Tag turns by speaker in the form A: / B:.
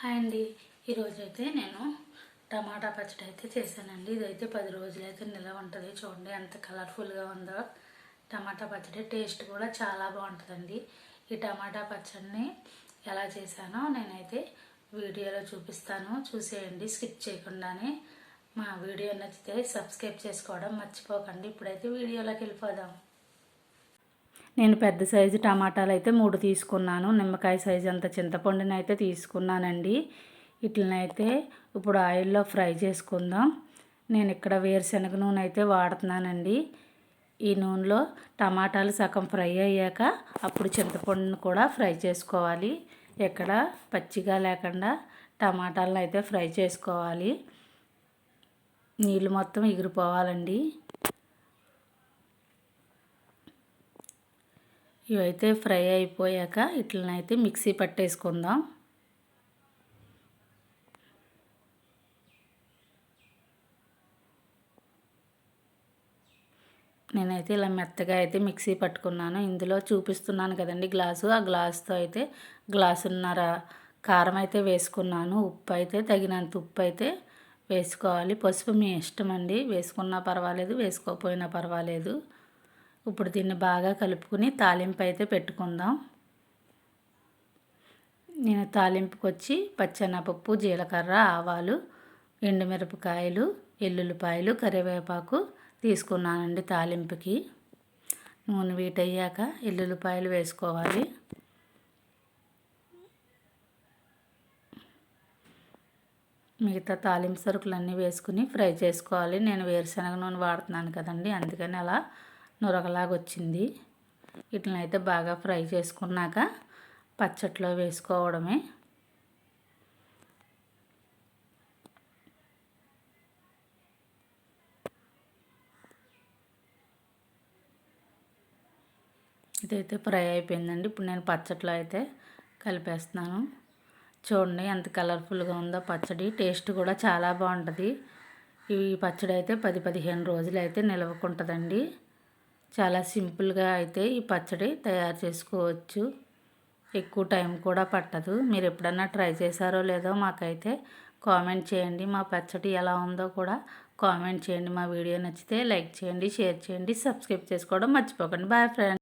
A: Hi అండి. ఈరోజు అయితే నేను టమాటా పచ్చడి అయితే చేశానండి. ఇదైతే పది రోజులైతే నిల్వ ఉంటుంది చూడండి ఎంత కలర్ఫుల్గా ఉందో. టమాటా పచ్చడి టేస్ట్ కూడా చాలా బాగుంటుందండి. ఈ టమాటా పచ్చడిని ఎలా చేశానో నేనైతే వీడియోలో చూపిస్తాను. చూసేయండి స్కిప్ చేయకుండానే. మా వీడియో నచ్చితే సబ్స్క్రైబ్ చేసుకోవడం మర్చిపోకండి. ఇప్పుడైతే వీడియోలోకి వెళ్ళిపోదాం. నేను పెద్ద సైజు టమాటాలు అయితే మూడు తీసుకున్నాను. నిమ్మకాయ సైజు అంత చింతపండుని అయితే తీసుకున్నానండి. వీటినైతే ఇప్పుడు ఆయిల్లో ఫ్రై చేసుకుందాం. నేను ఇక్కడ వేరుశనగ నూనె అయితే వాడుతున్నానండి. ఈ నూనెలో టమాటాలు సగం ఫ్రై అయ్యాక అప్పుడు చింతపండును కూడా ఫ్రై చేసుకోవాలి. ఎక్కడ పచ్చిగా లేకుండా టమాటాలను అయితే ఫ్రై చేసుకోవాలి. నీళ్ళు మొత్తం ఎగిరిపోవాలండి. ఇవైతే ఫ్రై అయిపోయాక ఇట్లనైతే మిక్సీ పట్టేసుకుందాం. నేనైతే ఇలా మెత్తగా అయితే మిక్సీ పట్టుకున్నాను. ఇందులో చూపిస్తున్నాను కదండి గ్లాసు. ఆ గ్లాస్తో అయితే గ్లాసున్నర కారం అయితే వేసుకున్నాను. ఉప్పు అయితే తగినంత ఉప్పు అయితే వేసుకోవాలి. పసుపు మీ ఇష్టం అండి వేసుకున్నా పర్వాలేదు వేసుకోకపోయినా పర్వాలేదు. ఇప్పుడు దీన్ని బాగా కలుపుకుని తాలింపు అయితే పెట్టుకుందాం. నేను తాలింపుకి వచ్చి పచ్చెనపప్పు జీలకర్ర ఆవాలు ఎండుమిరపకాయలు ఎల్లుల్లిపాయలు కరివేపాకు తీసుకున్నానండి తాలింపుకి. నూనె వీటయ్యాక ఎల్లుల్లిపాయలు వేసుకోవాలి. మిగతా తాలింపు సరుకులన్నీ వేసుకుని ఫ్రై చేసుకోవాలి. నేను వేరుశనగ నూనె వాడుతున్నాను కదండి అందుకని అలా నురగలాగా వచ్చింది వీటిని అయితే బాగా ఫ్రై చేసుకున్నాక పచ్చట్లో వేసుకోవడమే. ఇదైతే ఫ్రై అయిపోయిందండి. ఇప్పుడు నేను పచ్చట్లో అయితే కలిపేస్తున్నాను. చూడండి ఎంత కలర్ఫుల్గా ఉందో పచ్చడి. టేస్ట్ కూడా చాలా బాగుంటుంది. ఈ పచ్చడి అయితే పది పదిహేను రోజులు అయితే నిలవకుంటుందండి. చాలా సింపుల్గా అయితే ఈ పచ్చడి తయారు చేసుకోవచ్చు. ఎక్కువ టైం కూడా పట్టదు. మీరు ఎప్పుడన్నా ట్రై చేశారో లేదో మాకైతే కామెంట్ చేయండి. మా పచ్చడి ఎలా ఉందో కూడా కామెంట్ చేయండి. మా వీడియో నచ్చితే లైక్ చేయండి షేర్ చేయండి సబ్స్క్రైబ్ చేసుకోవడం మర్చిపోకండి. Boy friend